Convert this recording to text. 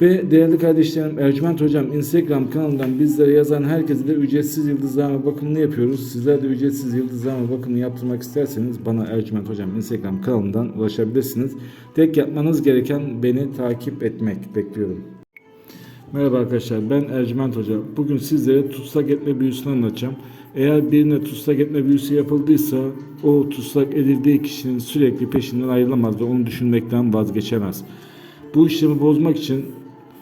Ve değerli kardeşlerim Ercüment Hocam Instagram kanalından bizlere yazan herkese de ücretsiz yıldızlama bakımını yapıyoruz. Sizler de ücretsiz yıldızlama bakımını yaptırmak isterseniz bana Ercüment Hocam Instagram kanalından ulaşabilirsiniz. Tek yapmanız gereken beni takip etmek bekliyorum. Merhaba arkadaşlar ben Ercüment Hoca. Bugün sizlere tutsak etme büyüsünü anlatacağım. Eğer birine tutsak etme büyüsü yapıldıysa o tutsak edildiği kişinin sürekli peşinden ayrılamaz ve onu düşünmekten vazgeçemez. Bu işlemi bozmak için